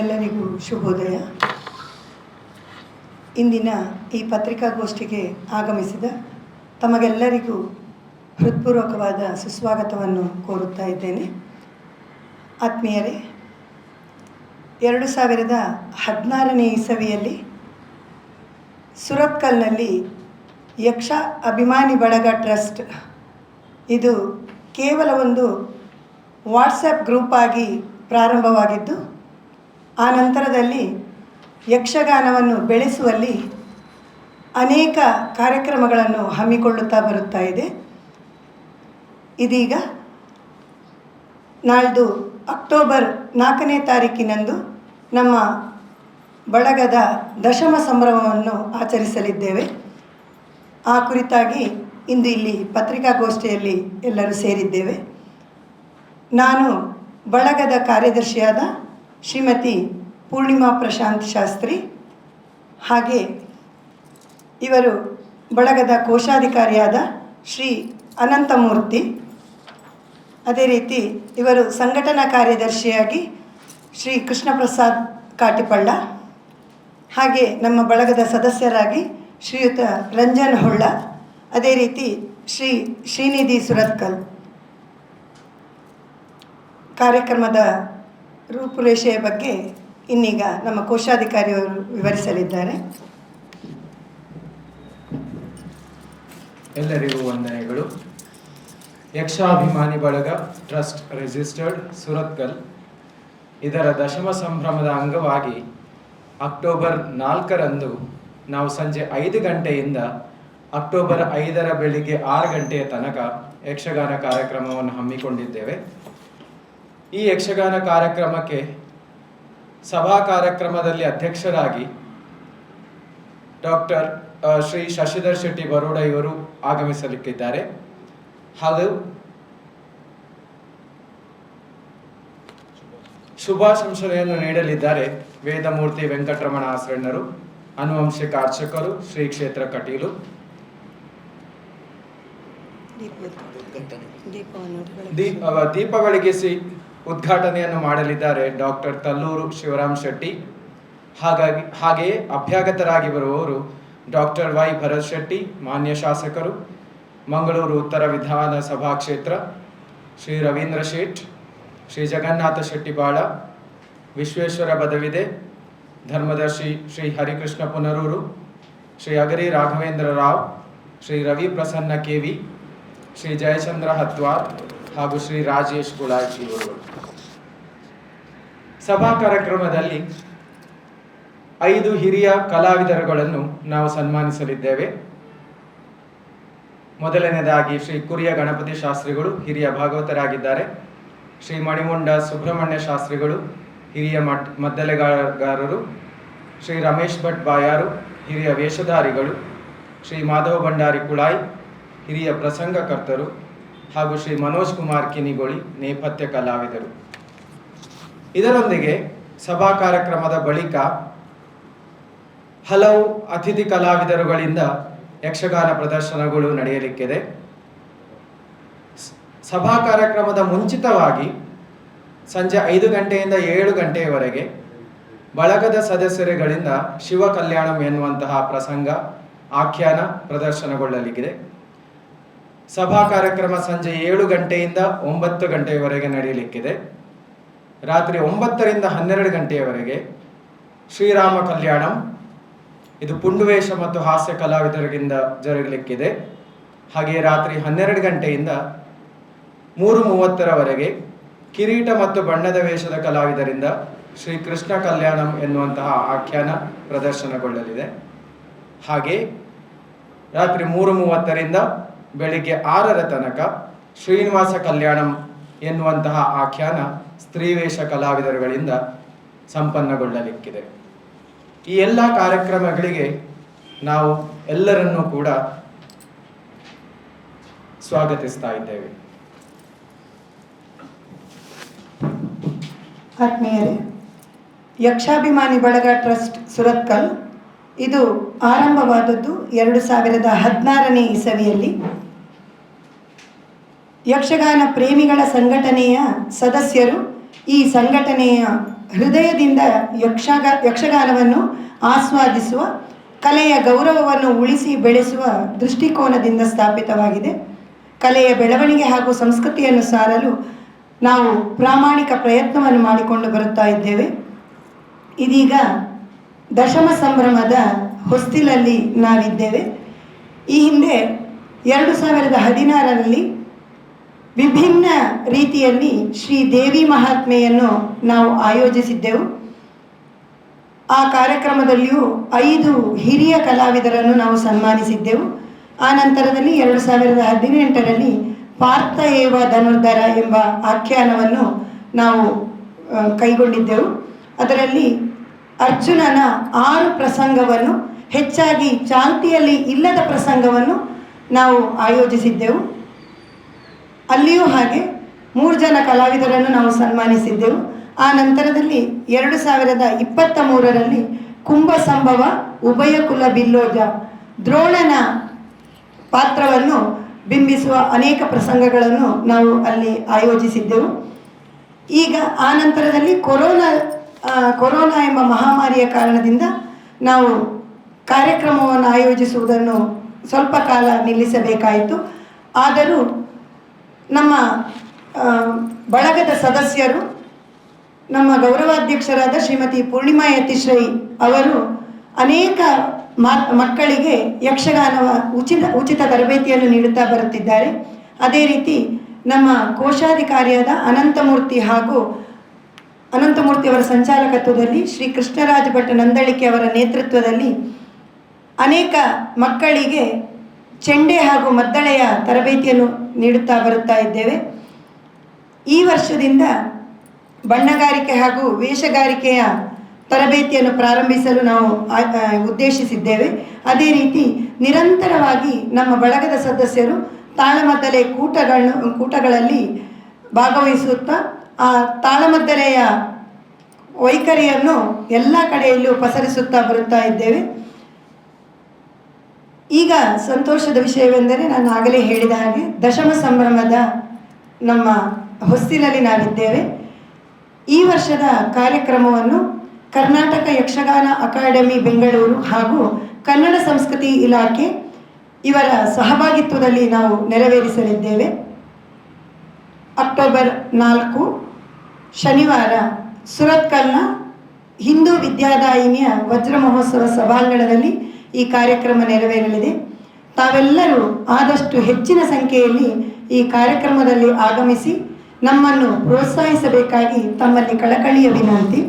ಎಲ್ಲರಿಗೂ ಶುಭೋದಯ. ಇಂದಿನ ಈ ಪತ್ರಿಕಾಗೋಷ್ಠಿಗೆ ಆಗಮಿಸಿದ ತಮಗೆಲ್ಲರಿಗೂ ಹೃತ್ಪೂರ್ವಕವಾದ ಸುಸ್ವಾಗತವನ್ನು ಕೋರುತ್ತಾ ಇದ್ದೇನೆ. ಆತ್ಮೀಯರೇ, ಎರಡು ಸಾವಿರದ ಹದಿನಾರನೇ ಇಸವಿಯಲ್ಲಿ ಸುರತ್ಕಲ್ನಲ್ಲಿ ಯಕ್ಷ ಅಭಿಮಾನಿ ಬಳಗ ಟ್ರಸ್ಟ್, ಇದು ಕೇವಲ ಒಂದು ವಾಟ್ಸಪ್ ಗ್ರೂಪ್ ಆಗಿ ಪ್ರಾರಂಭವಾಗಿದ್ದು ಆ ನಂತರದಲ್ಲಿ ಯಕ್ಷಗಾನವನ್ನು ಬೆಳೆಸುವಲ್ಲಿ ಅನೇಕ ಕಾರ್ಯಕ್ರಮಗಳನ್ನು ಹಮ್ಮಿಕೊಳ್ಳುತ್ತಾ ಬರುತ್ತಾ ಇದೆ. ಇದೀಗ ನಾಳ್ದು ಅಕ್ಟೋಬರ್ ನಾಲ್ಕನೇ ತಾರೀಕಿನಂದು ನಮ್ಮ ಬಳಗದ ದಶಮ ಸಂಭ್ರಮವನ್ನು ಆಚರಿಸಲಿದ್ದೇವೆ. ಆ ಕುರಿತಾಗಿ ಇಂದು ಇಲ್ಲಿ ಪತ್ರಿಕಾಗೋಷ್ಠಿಯಲ್ಲಿ ಎಲ್ಲರೂ ಸೇರಿದ್ದೇವೆ. ನಾನು ಬಳಗದ ಕಾರ್ಯದರ್ಶಿಯಾದ ಶ್ರೀಮತಿ ಪೂರ್ಣಿಮಾ ಪ್ರಶಾಂತ್ ಶಾಸ್ತ್ರಿ, ಹಾಗೆ ಇವರು ಬಳಗದ ಕೋಶಾಧಿಕಾರಿಯಾದ ಶ್ರೀ ಅನಂತಮೂರ್ತಿ. ಅದೇ ರೀತಿ ಇವರು ಸಂಘಟನಾ ಕಾರ್ಯದರ್ಶಿಯಾಗಿ ಶ್ರೀ ಕೃಷ್ಣ ಪ್ರಸಾದ್ ಕಾಟಿಪಳ್ಳ, ಹಾಗೆ ನಮ್ಮ ಬಳಗದ ಸದಸ್ಯರಾಗಿ ಶ್ರೀಯುತ ರಂಜನ್ ಹೊಳ್ಳ, ಅದೇ ರೀತಿ ಶ್ರೀ ಶ್ರೀನಿಧಿ ಸುರತ್ಕಲ್. ಕಾರ್ಯಕ್ರಮದ ರೂಪುರೇಷೆಯ ಬಗ್ಗೆ ಇನ್ನೀಗ ನಮ್ಮ ಕೋಶಾಧಿಕಾರಿಯವರು ವಿವರಿಸಲಿದ್ದಾರೆ. ಎಲ್ಲರಿಗೂ ವಂದನೆಗಳು. ಯಕ್ಷಾಭಿಮಾನಿ ಬಳಗ, ಟ್ರಸ್ಟ್ ರಿಜಿಸ್ಟರ್ಡ್ ಸುರತ್ಕಲ್ ಇದರ ದಶಮ ಸಂಭ್ರಮದ ಅಂಗವಾಗಿ ಅಕ್ಟೋಬರ್ ನಾಲ್ಕರಂದು ನಾವು ಸಂಜೆ ಐದು ಗಂಟೆಯಿಂದ ಅಕ್ಟೋಬರ್ ಐದರ ಬೆಳಿಗ್ಗೆ ಆರು ಗಂಟೆಯ ತನಕ ಯಕ್ಷಗಾನ ಕಾರ್ಯಕ್ರಮವನ್ನು ಹಮ್ಮಿಕೊಂಡಿದ್ದೇವೆ. ಈ ಯಕ್ಷಗಾನ ಕಾರ್ಯಕ್ರಮಕ್ಕೆ ಸಭಾ ಕಾರ್ಯಕ್ರಮದಲ್ಲಿ ಅಧ್ಯಕ್ಷರಾಗಿ ಡಾಕ್ಟರ್ ಶ್ರೀ ಶಶಿಧರ್ ಶೆಟ್ಟಿ ಬರೋಡ ಇವರು ಆಗಮಿಸಲಿಕ್ಕಿದ್ದಾರೆ. ಹಾಗೂ ಶುಭಾಶಂಸನೆಯನ್ನು ನೀಡಲಿದ್ದಾರೆ ವೇದಮೂರ್ತಿ ವೆಂಕಟರಮಣ ಆಸರಣ್ಣರು ಅನುವಂಶಿಕ ಅರ್ಚಕರು ಶ್ರೀ ಕ್ಷೇತ್ರ ಕಟೀಲು. ದೀಪ ದೀಪ ದೀಪ ಬೆಳಗಿಸಿ ಉದ್ಘಾಟನೆಯನ್ನು ಮಾಡಲಿದ್ದಾರೆ ಡಾಕ್ಟರ್ ತಲ್ಲೂರು ಶಿವರಾಮ್ ಶೆಟ್ಟಿ. ಹಾಗಾಗಿ, ಹಾಗೆಯೇ ಅಭ್ಯಾಗತರಾಗಿ ಬರುವವರು ಡಾಕ್ಟರ್ ವೈ ಭರತ್ ಶೆಟ್ಟಿ, ಮಾನ್ಯ ಶಾಸಕರು, ಮಂಗಳೂರು ಉತ್ತರ ವಿಧಾನಸಭಾ ಕ್ಷೇತ್ರ, ಶ್ರೀ ರವೀಂದ್ರ ಶೇಟ್, ಶ್ರೀ ಜಗನ್ನಾಥ ಶೆಟ್ಟಿಬಾಳ ವಿಶ್ವೇಶ್ವರ ಬದವಿದೆ ಧರ್ಮದರ್ಶಿ ಶ್ರೀ ಹರಿಕೃಷ್ಣ ಪುನರೂರು, ಶ್ರೀ ಅಗರಿ ರಾಘವೇಂದ್ರ ರಾವ್, ಶ್ರೀ ರವಿ ಪ್ರಸನ್ನ ಕೆವಿ ಶ್ರೀ ಜಯಚಂದ್ರ ಹತ್ವಾರ್ ಹಾಗೂ ಶ್ರೀ ರಾಜೇಶ್ ಗುಳಾಜಿ ಅವರು ಸಭಾ ಕಾರ್ಯಕ್ರಮದಲ್ಲಿ ಐದು ಹಿರಿಯ ಕಲಾವಿದರುಗಳನ್ನು ನಾವು ಸನ್ಮಾನಿಸಲಿದ್ದೇವೆ. ಮೊದಲನೇದಾಗಿ ಶ್ರೀ ಕುರಿಯ ಗಣಪತಿ ಶಾಸ್ತ್ರಿಗಳು ಹಿರಿಯ ಭಾಗವತರಾಗಿದ್ದಾರೆ. ಶ್ರೀ ಮಣಿಮುಂಡ ಸುಬ್ರಹ್ಮಣ್ಯ ಶಾಸ್ತ್ರಿಗಳು ಹಿರಿಯ ಮಟ್, ಮದ್ದಲೆಗಾರರು. ಶ್ರೀ ರಮೇಶ್ ಭಟ್ ಬಾಯಾರು ಹಿರಿಯ ವೇಷಧಾರಿಗಳು. ಶ್ರೀ ಮಾಧವ ಭಂಡಾರಿ ಕುಳಾಯಿ ಹಿರಿಯ ಪ್ರಸಂಗಕರ್ತರು. ಹಾಗೂ ಶ್ರೀ ಮನೋಜ್ ಕುಮಾರ್ ಕಿನಿಗೋಳಿ ನೇಪಥ್ಯ ಕಲಾವಿದರು. ಇದರೊಂದಿಗೆ ಸಭಾ ಕಾರ್ಯಕ್ರಮದ ಬಳಿಕ ಹಲವು ಅತಿಥಿ ಕಲಾವಿದರುಗಳಿಂದ ಯಕ್ಷಗಾನ ಪ್ರದರ್ಶನಗಳು ನಡೆಯಲಿಕ್ಕಿದೆ. ಸಭಾ ಕಾರ್ಯಕ್ರಮದ ಮುಂಚಿತವಾಗಿ ಸಂಜೆ ಐದು ಗಂಟೆಯಿಂದ ಏಳು ಗಂಟೆಯವರೆಗೆ ಬಳಗದ ಸದಸ್ಯರುಗಳಿಂದ ಶಿವ ಕಲ್ಯಾಣಂ ಎನ್ನುವಂತಹ ಪ್ರಸಂಗ, ಆಖ್ಯಾನ ಪ್ರದರ್ಶನಗೊಳ್ಳಲಿಕ್ಕಿದೆ. ಸಭಾ ಕಾರ್ಯಕ್ರಮ ಸಂಜೆ ಏಳು ಗಂಟೆಯಿಂದ ಒಂಬತ್ತು ಗಂಟೆಯವರೆಗೆ ನಡೆಯಲಿಕ್ಕಿದೆ. ರಾತ್ರಿ ಒಂಬತ್ತರಿಂದ ಹನ್ನೆರಡು ಗಂಟೆಯವರೆಗೆ ಶ್ರೀರಾಮ ಕಲ್ಯಾಣಂ, ಇದು ಪುಂಡುವೇಷ ಮತ್ತು ಹಾಸ್ಯ ಕಲಾವಿದರಿಂದ ಜರುಗಲಿಕ್ಕಿದೆ. ಹಾಗೆ ರಾತ್ರಿ ಹನ್ನೆರಡು ಗಂಟೆಯಿಂದ ಮೂರು ಮೂವತ್ತರವರೆಗೆ ಕಿರೀಟ ಮತ್ತು ಬಣ್ಣದ ವೇಷದ ಕಲಾವಿದರಿಂದ ಶ್ರೀ ಕೃಷ್ಣ ಕಲ್ಯಾಣಂ ಎನ್ನುವಂತಹ ಆಖ್ಯಾನ ಪ್ರದರ್ಶನಗೊಳ್ಳಲಿದೆ. ಹಾಗೆ ರಾತ್ರಿ ಮೂರು ಮೂವತ್ತರಿಂದ ಬೆಳಿಗ್ಗೆ ಆರರ ತನಕ ಶ್ರೀನಿವಾಸ ಕಲ್ಯಾಣಂ ಎನ್ನುವಂತಹ ಆಖ್ಯಾನ ಸ್ತ್ರೀವೇಷ ಕಲಾವಿದರುಗಳಿಂದ ಸಂಪನ್ನಗೊಳ್ಳಲಿಕ್ಕಿದೆ. ಈ ಎಲ್ಲ ಕಾರ್ಯಕ್ರಮಗಳಿಗೆ ನಾವು ಎಲ್ಲರನ್ನೂ ಕೂಡ ಸ್ವಾಗತಿಸ್ತಾ ಇದ್ದೇವೆ. ಆತ್ಮೀಯರೇ, ಯಕ್ಷಾಭಿಮಾನಿ ಬಳಗ ಟ್ರಸ್ಟ್ ಸುರತ್ಕಲ್, ಇದು ಆರಂಭವಾದದ್ದು ಎರಡು ಸಾವಿರದ ಹದಿನಾರನೇ ಇಸವಿಯಲ್ಲಿ. ಯಕ್ಷಗಾನ ಪ್ರೇಮಿಗಳ ಸಂಘಟನೆಯ ಸದಸ್ಯರು ಈ ಸಂಘಟನೆಯ ಹೃದಯದಿಂದ ಯಕ್ಷಗ, ಯಕ್ಷಗಾನವನ್ನು ಆಸ್ವಾದಿಸುವ, ಕಲೆಯ ಗೌರವವನ್ನು ಉಳಿಸಿ ಬೆಳೆಸುವ ದೃಷ್ಟಿಕೋನದಿಂದ ಸ್ಥಾಪಿತವಾಗಿದೆ. ಕಲೆಯ ಬೆಳವಣಿಗೆ ಹಾಗೂ ಸಂಸ್ಕೃತಿಯನ್ನು ಸಾರಲು ನಾವು ಪ್ರಾಮಾಣಿಕ ಪ್ರಯತ್ನವನ್ನು ಮಾಡಿಕೊಂಡು ಬರುತ್ತಾ ಇದ್ದೇವೆ. ಇದೀಗ ದಶಮ ಸಂಭ್ರಮದ ಹೊಸ್ತಿಲಲ್ಲಿ ನಾವಿದ್ದೇವೆ. ಈ ಹಿಂದೆ ಎರಡು ಸಾವಿರದ ಹದಿನಾರರಲ್ಲಿ ವಿಭಿನ್ನ ರೀತಿಯಲ್ಲಿ ಶ್ರೀ ದೇವಿ ಮಹಾತ್ಮೆಯನ್ನು ನಾವು ಆಯೋಜಿಸಿದ್ದೆವು. ಆ ಕಾರ್ಯಕ್ರಮದಲ್ಲಿಯೂ ಐದು ಹಿರಿಯ ಕಲಾವಿದರನ್ನು ನಾವು ಸನ್ಮಾನಿಸಿದ್ದೆವು. ಆ ನಂತರದಲ್ಲಿ ಎರಡು ಸಾವಿರದ ಹದಿನೆಂಟರಲ್ಲಿ ಪಾರ್ಥ ಏವ ಧನುರ್ಧರ ಎಂಬ ಆಖ್ಯಾನವನ್ನು ನಾವು ಕೈಗೊಂಡಿದ್ದೆವು. ಅದರಲ್ಲಿ ಅರ್ಜುನನ ಆರು ಪ್ರಸಂಗವನ್ನು, ಹೆಚ್ಚಾಗಿ ಚಾಲ್ತಿಯಲ್ಲಿ ಇಲ್ಲದ ಪ್ರಸಂಗವನ್ನು ನಾವು ಆಯೋಜಿಸಿದ್ದೆವು. ಅಲ್ಲಿಯೂ ಹಾಗೆ ಮೂರು ಜನ ಕಲಾವಿದರನ್ನು ನಾವು ಸನ್ಮಾನಿಸಿದ್ದೆವು. ಆ ನಂತರದಲ್ಲಿ ಎರಡು ಸಾವಿರದ ಇಪ್ಪತ್ತ ಮೂರರಲ್ಲಿ ಕುಂಭ ಸಂಭವ, ಉಭಯ ಕುಲ ಬಿಲ್ಲೋಜ ದ್ರೋಣನ ಪಾತ್ರವನ್ನು ಬಿಂಬಿಸುವ ಅನೇಕ ಪ್ರಸಂಗಗಳನ್ನು ನಾವು ಅಲ್ಲಿ ಆಯೋಜಿಸಿದ್ದೆವು. ಈಗ ಆ ನಂತರದಲ್ಲಿ ಕೊರೋನಾ ಕೊರೋನಾ ಎಂಬ ಮಹಾಮಾರಿಯ ಕಾರಣದಿಂದ ನಾವು ಕಾರ್ಯಕ್ರಮವನ್ನು ಆಯೋಜಿಸುವುದನ್ನು ಸ್ವಲ್ಪ ಕಾಲ ನಿಲ್ಲಿಸಬೇಕಾಯಿತು. ಆದರೂ ನಮ್ಮ ಬಳಗದ ಸದಸ್ಯರು, ನಮ್ಮ ಗೌರವಾಧ್ಯಕ್ಷರಾದ ಶ್ರೀಮತಿ ಪೂರ್ಣಿಮಾ ಯತಿಶ್ರೀ ಅವರು ಅನೇಕ ಮಕ್ಕಳಿಗೆ ಯಕ್ಷಗಾನ ಉಚಿತ ಉಚಿತ ತರಬೇತಿಯನ್ನು ನೀಡುತ್ತಾ ಬರುತ್ತಿದ್ದಾರೆ. ಅದೇ ರೀತಿ ನಮ್ಮ ಕೋಶಾಧಿಕಾರಿಯಾದ ಅನಂತಮೂರ್ತಿ ಹಾಗೂ ಅನಂತಮೂರ್ತಿ ಅವರ ಸಂಚಾಲಕತ್ವದಲ್ಲಿ ಶ್ರೀ ಕೃಷ್ಣರಾಜ ಭಟ್ ನಂದಳಿಕೆ ಅವರ ನೇತೃತ್ವದಲ್ಲಿ ಅನೇಕ ಮಕ್ಕಳಿಗೆ ಚೆಂಡೆ ಹಾಗೂ ಮದ್ದಳೆಯ ತರಬೇತಿಯನ್ನು ನೀಡುತ್ತಾ ಬರುತ್ತಾ ಇದ್ದೇವೆ. ಈ ವರ್ಷದಿಂದ ಬಣ್ಣಗಾರಿಕೆ ಹಾಗೂ ವೇಷಗಾರಿಕೆಯ ತರಬೇತಿಯನ್ನು ಪ್ರಾರಂಭಿಸಲು ನಾವು ಉದ್ದೇಶಿಸಿದ್ದೇವೆ. ಅದೇ ರೀತಿ ನಿರಂತರವಾಗಿ ನಮ್ಮ ಬಳಗದ ಸದಸ್ಯರು ತಾಳಮದ್ದಲೆ ಕೂಟಗಳನ್ನು, ಕೂಟಗಳಲ್ಲಿ ಭಾಗವಹಿಸುತ್ತಾ, ಆ ತಾಳಮದ್ದಲೆಯ ವೈಖರಿಯನ್ನು ಎಲ್ಲ ಕಡೆಯಲ್ಲೂ ಪಸರಿಸುತ್ತಾ ಬರುತ್ತಾ ಇದ್ದೇವೆ. ಈಗ ಸಂತೋಷದ ವಿಷಯವೆಂದರೆ ನಾನು ಆಗಲೇ ಹೇಳಿದ ಹಾಗೆ ದಶಮ ಸಂಭ್ರಮದ ನಮ್ಮ ಹೊಸ್ತಿಲಲ್ಲಿ ನಾವಿದ್ದೇವೆ. ಈ ವರ್ಷದ ಕಾರ್ಯಕ್ರಮವನ್ನು ಕರ್ನಾಟಕ ಯಕ್ಷಗಾನ ಅಕಾಡೆಮಿ ಬೆಂಗಳೂರು ಹಾಗೂ ಕನ್ನಡ ಸಂಸ್ಕೃತಿ ಇಲಾಖೆ ಇವರ ಸಹಭಾಗಿತ್ವದಲ್ಲಿ ನಾವು ನೆರವೇರಿಸಲಿದ್ದೇವೆ. ಅಕ್ಟೋಬರ್ ನಾಲ್ಕು, ಶನಿವಾರ, ಸುರತ್ಕಲ್ನ ಹಿಂದೂ ವಿದ್ಯಾದಾಯಿನಿಯ ವಜ್ರ ಮಹೋತ್ಸವ ಸಭಾಂಗಣದಲ್ಲಿ ಈ ಕಾರ್ಯಕ್ರಮ ನೆರವೇರಲಿದೆ. ತಾವೆಲ್ಲರೂ ಆದಷ್ಟು ಹೆಚ್ಚಿನ ಸಂಖ್ಯೆಯಲ್ಲಿ ಈ ಕಾರ್ಯಕ್ರಮದಲ್ಲಿ ಆಗಮಿಸಿ ನಮ್ಮನ್ನು ಪ್ರೋತ್ಸಾಹಿಸಬೇಕಾಗಿ ತಮ್ಮಲ್ಲಿ ಕಳಕಳಿಯ ವಿನಂತಿ.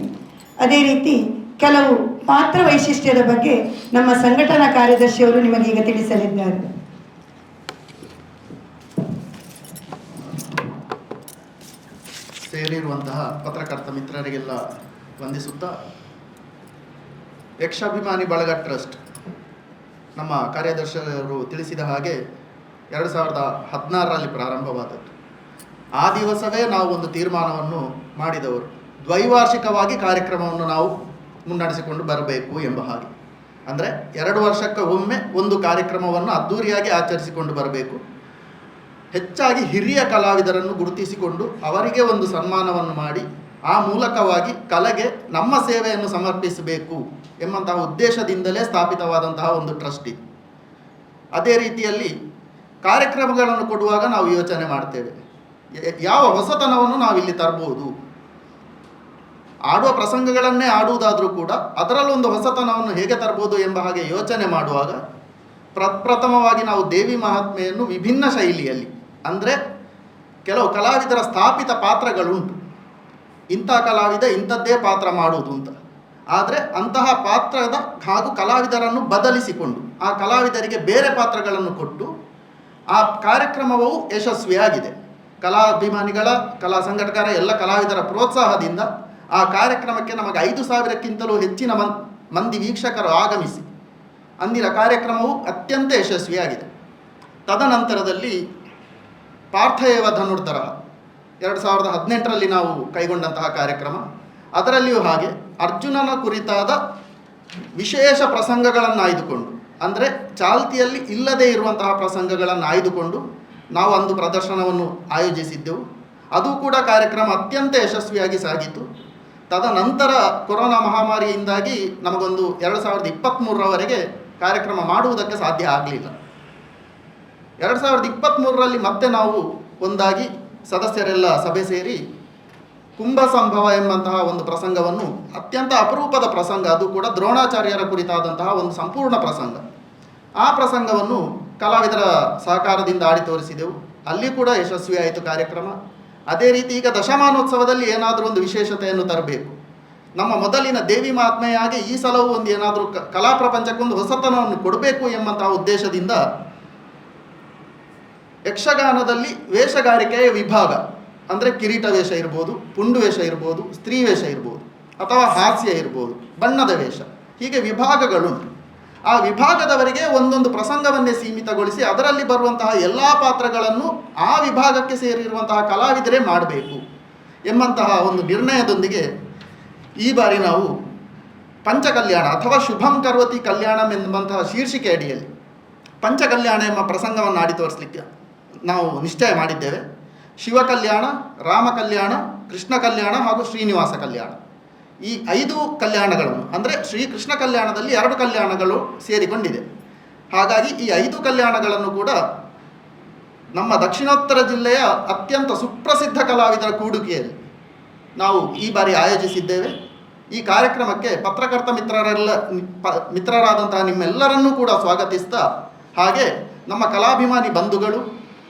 ಅದೇ ರೀತಿ ಕೆಲವು ಪಾತ್ರ ವೈಶಿಷ್ಟ್ಯದ ಬಗ್ಗೆ ನಮ್ಮ ಸಂಘಟನಾ ಕಾರ್ಯದರ್ಶಿಯವರು ನಿಮಗೆ ಈಗ ತಿಳಿಸಲಿದ್ದಾರೆ. ಸೇರಿರುವಂತಹ ಪತ್ರಕರ್ತ ಮಿತ್ರರಿಗೆಲ್ಲ ವಂದಿಸುತ್ತಾ ಯಕ್ಷಾಭಿಮಾನಿ ಬಳಗ ಟ್ರಸ್ಟ್ ನಮ್ಮ ಕಾರ್ಯದರ್ಶಿಯವರು ತಿಳಿಸಿದ ಹಾಗೆ ಎರಡು ಸಾವಿರದ ಹದಿನಾರರಲ್ಲಿ ಪ್ರಾರಂಭವಾದದ್ದು. ಆ ದಿವಸವೇ ನಾವು ಒಂದು ತೀರ್ಮಾನವನ್ನು ಮಾಡಿದವರು. ದ್ವೈವಾರ್ಷಿಕವಾಗಿ ಕಾರ್ಯಕ್ರಮವನ್ನು ನಾವು ಮುನ್ನಡೆಸಿಕೊಂಡು ಬರಬೇಕು ಎಂಬ ಹಾಗೆ. ಅಂದರೆ ಎರಡು ವರ್ಷಕ್ಕೆ ಒಮ್ಮೆ ಒಂದು ಕಾರ್ಯಕ್ರಮವನ್ನು ಅದ್ಧೂರಿಯಾಗಿ ಆಚರಿಸಿಕೊಂಡು ಬರಬೇಕು. ಹೆಚ್ಚಾಗಿ ಹಿರಿಯ ಕಲಾವಿದರನ್ನು ಗುರುತಿಸಿಕೊಂಡು ಅವರಿಗೆ ಒಂದು ಸನ್ಮಾನವನ್ನು ಮಾಡಿ ಆ ಮೂಲಕವಾಗಿ ಕಲೆಗೆ ನಮ್ಮ ಸೇವೆಯನ್ನು ಸಮರ್ಪಿಸಬೇಕು ಎಂಬಂತಹ ಉದ್ದೇಶದಿಂದಲೇ ಸ್ಥಾಪಿತವಾದಂತಹ ಒಂದು ಟ್ರಸ್ಟ್. ಅದೇ ರೀತಿಯಲ್ಲಿ ಕಾರ್ಯಕ್ರಮಗಳನ್ನು ಕೊಡುವಾಗ ನಾವು ಯೋಚನೆ ಮಾಡ್ತೇವೆ. ಯಾವ ಹೊಸತನವನ್ನು ನಾವಿಲ್ಲಿ ತರಬಹುದು? ಆಡುವ ಪ್ರಸಂಗಗಳನ್ನೇ ಆಡುವುದಾದರೂ ಕೂಡ ಅದರಲ್ಲೊಂದು ಹೊಸತನವನ್ನು ಹೇಗೆ ತರಬಹುದು ಎಂಬ ಹಾಗೆ ಯೋಚನೆ ಮಾಡುವಾಗ ಪ್ರಪ್ರಥಮವಾಗಿ ನಾವು ದೇವಿ ಮಹಾತ್ಮೆಯನ್ನು ವಿಭಿನ್ನ ಶೈಲಿಯಲ್ಲಿ, ಅಂದರೆ ಕೆಲವು ಕಲಾವಿದರ ಸ್ಥಾಪಿತ ಪಾತ್ರಗಳುಂಟು. ಇಂಥ ಕಲಾವಿದ ಇಂಥದ್ದೇ ಪಾತ್ರ ಮಾಡುವುದು ಅಂತ. ಆದರೆ ಅಂತಹ ಪಾತ್ರದ ಹಾಗೂ ಕಲಾವಿದರನ್ನು ಬದಲಿಸಿಕೊಂಡು ಆ ಕಲಾವಿದರಿಗೆ ಬೇರೆ ಪಾತ್ರಗಳನ್ನು ಕೊಟ್ಟು ಆ ಕಾರ್ಯಕ್ರಮವು ಯಶಸ್ವಿಯಾಗಿದೆ. ಕಲಾಭಿಮಾನಿಗಳ, ಕಲಾ ಸಂಘಟಕರ, ಎಲ್ಲ ಕಲಾವಿದರ ಪ್ರೋತ್ಸಾಹದಿಂದ ಆ ಕಾರ್ಯಕ್ರಮಕ್ಕೆ ನಮಗೆ ಐದು ಸಾವಿರಕ್ಕಿಂತಲೂ ಹೆಚ್ಚಿನ ಮನ್, ಮಂದಿ ವೀಕ್ಷಕರು ಆಗಮಿಸಿ ಅಂದಿನ ಕಾರ್ಯಕ್ರಮವು ಅತ್ಯಂತ ಯಶಸ್ವಿಯಾಗಿದೆ. ತದನಂತರದಲ್ಲಿ ಪಾರ್ಥಯವ ಧನುರ್ಧರ. ಎರಡು ಸಾವಿರದ ಹದಿನೆಂಟರಲ್ಲಿ ನಾವು ಕೈಗೊಂಡಂತಹ ಕಾರ್ಯಕ್ರಮ. ಅದರಲ್ಲಿಯೂ ಹಾಗೆ ಅರ್ಜುನನ ಕುರಿತಾದ ವಿಶೇಷ ಪ್ರಸಂಗಗಳನ್ನು ಆಯ್ದುಕೊಂಡು, ಅಂದರೆ ಚಾಲ್ತಿಯಲ್ಲಿ ಇಲ್ಲದೇ ಇರುವಂತಹ ಪ್ರಸಂಗಗಳನ್ನು ಆಯ್ದುಕೊಂಡು ನಾವು ಅಂದು ಪ್ರದರ್ಶನವನ್ನು ಆಯೋಜಿಸಿದ್ದೆವು. ಅದು ಕೂಡ ಕಾರ್ಯಕ್ರಮ ಅತ್ಯಂತ ಯಶಸ್ವಿಯಾಗಿ ಸಾಗಿತು ತದನಂತರ ಕೊರೋನಾ ಮಹಾಮಾರಿಯಿಂದಾಗಿ ನಮಗೊಂದು ಎರಡು ಸಾವಿರದ ಇಪ್ಪತ್ತ್ಮೂರರವರೆಗೆ ಕಾರ್ಯಕ್ರಮ ಮಾಡುವುದಕ್ಕೆ ಸಾಧ್ಯ ಆಗಲಿಲ್ಲ. ಎರಡು ಸಾವಿರದ ಇಪ್ಪತ್ತ್ಮೂರರಲ್ಲಿ ಮತ್ತೆ ನಾವು ಒಂದಾಗಿ ಸದಸ್ಯರೆಲ್ಲ ಸಭೆ ಸೇರಿ ಕುಂಭ ಸಂಭವ ಎಂಬಂತಹ ಒಂದು ಪ್ರಸಂಗವನ್ನು, ಅತ್ಯಂತ ಅಪರೂಪದ ಪ್ರಸಂಗ ಅದು ಕೂಡ ದ್ರೋಣಾಚಾರ್ಯರ ಕುರಿತಾದಂತಹ ಒಂದು ಸಂಪೂರ್ಣ ಪ್ರಸಂಗ. ಆ ಪ್ರಸಂಗವನ್ನು ಕಲಾವಿದರ ಸಹಕಾರದಿಂದ ಆಡಿ ತೋರಿಸಿದೆವು. ಅಲ್ಲಿ ಕೂಡ ಯಶಸ್ವಿಯಾಯಿತು ಕಾರ್ಯಕ್ರಮ. ಅದೇ ರೀತಿ ಈಗ ದಶಮಾನೋತ್ಸವದಲ್ಲಿ ಏನಾದರೂ ಒಂದು ವಿಶೇಷತೆಯನ್ನು ತರಬೇಕು. ನಮ್ಮ ಮೊದಲಿನ ದೇವಿ ಮಹಾತ್ಮೆಯಾಗಿ ಈ ಸಲವೂ ಒಂದು ಏನಾದರೂ ಕಲಾ ಪ್ರಪಂಚಕ್ಕೊಂದು ಹೊಸತನವನ್ನು ಕೊಡಬೇಕು ಎಂಬಂತಹ ಉದ್ದೇಶದಿಂದ ಯಕ್ಷಗಾನದಲ್ಲಿ ವೇಷಗಾರಿಕೆಯ ವಿಭಾಗ, ಅಂದರೆ ಕಿರೀಟ ವೇಷ ಇರ್ಬೋದು, ಪುಂಡು ವೇಷ ಇರ್ಬೋದು, ಸ್ತ್ರೀ ವೇಷ ಇರ್ಬೋದು, ಅಥವಾ ಹಾಸ್ಯ ಇರ್ಬೋದು, ಬಣ್ಣದ ವೇಷ, ಹೀಗೆ ವಿಭಾಗಗಳುಂಟು. ಆ ವಿಭಾಗದವರಿಗೆ ಒಂದೊಂದು ಪ್ರಸಂಗವನ್ನೇ ಸೀಮಿತಗೊಳಿಸಿ ಅದರಲ್ಲಿ ಬರುವಂತಹ ಎಲ್ಲ ಪಾತ್ರಗಳನ್ನು ಆ ವಿಭಾಗಕ್ಕೆ ಸೇರಿರುವಂತಹ ಕಲಾವಿದರೇ ಮಾಡಬೇಕು ಎಂಬಂತಹ ಒಂದು ನಿರ್ಣಯದೊಂದಿಗೆ ಈ ಬಾರಿ ನಾವು ಪಂಚಕಲ್ಯಾಣ ಅಥವಾ ಶುಭಂ ಕರ್ವತಿ ಕಲ್ಯಾಣಂ ಎಂಬಂತಹ ಶೀರ್ಷಿಕೆ ಅಡಿಯಲ್ಲಿ ಪಂಚಕಲ್ಯಾಣ ಎಂಬ ಪ್ರಸಂಗವನ್ನು ಆಡಿ ತೋರಿಸಲಿಕ್ಕೆ ನಾವು ನಿಶ್ಚಯ ಮಾಡಿದ್ದೇವೆ. ಶಿವ ಕಲ್ಯಾಣ, ರಾಮ ಕಲ್ಯಾಣ, ಕೃಷ್ಣ ಕಲ್ಯಾಣ ಹಾಗೂ ಶ್ರೀನಿವಾಸ ಕಲ್ಯಾಣ. ಈ ಐದು ಕಲ್ಯಾಣಗಳನ್ನು, ಅಂದರೆ ಶ್ರೀಕೃಷ್ಣ ಕಲ್ಯಾಣದಲ್ಲಿ ಎರಡು ಕಲ್ಯಾಣಗಳು ಸೇರಿಕೊಂಡಿದೆ. ಹಾಗಾಗಿ ಈ ಐದು ಕಲ್ಯಾಣಗಳನ್ನು ಕೂಡ ನಮ್ಮ ದಕ್ಷಿಣೋತ್ತರ ಜಿಲ್ಲೆಯ ಅತ್ಯಂತ ಸುಪ್ರಸಿದ್ಧ ಕಲಾವಿದರ ಕೂಡುಗೆಯಲ್ಲಿ ನಾವು ಈ ಬಾರಿ ಆಯೋಜಿಸಿದ್ದೇವೆ. ಈ ಕಾರ್ಯಕ್ರಮಕ್ಕೆ ಪತ್ರಕರ್ತ ಮಿತ್ರರೆಲ್ಲ ಮಿತ್ರರಾದಂತಹ ನಿಮ್ಮೆಲ್ಲರನ್ನೂ ಕೂಡ ಸ್ವಾಗತಿಸ್ತಾ, ಹಾಗೆ ನಮ್ಮ ಕಲಾಭಿಮಾನಿ ಬಂಧುಗಳು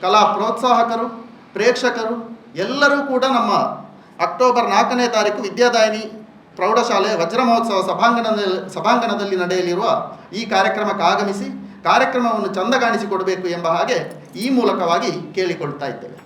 ಕಲಾ ಪ್ರೋತ್ಸಾಹಕರು, ಪ್ರೇಕ್ಷಕರು, ಎಲ್ಲರೂ ಕೂಡ ನಮ್ಮ ಅಕ್ಟೋಬರ್ ನಾಲ್ಕನೇ ತಾರೀಕು ವಿದ್ಯಾದಾಯಿನಿ ಪ್ರೌಢಶಾಲೆ ವಜ್ರ ಮಹೋತ್ಸವ ಸಭಾಂಗಣದಲ್ಲಿ ಸಭಾಂಗಣದಲ್ಲಿ ನಡೆಯಲಿರುವ ಈ ಕಾರ್ಯಕ್ರಮಕ್ಕೆ ಆಗಮಿಸಿ, ಕಾರ್ಯಕ್ರಮವನ್ನು ಚಂದ ಕಾಣಿಸಿಕೊಡಬೇಕು ಎಂಬ ಹಾಗೆ ಈ ಮೂಲಕವಾಗಿ ಕೇಳಿಕೊಳ್ತಾ ಇದ್ದೇವೆ.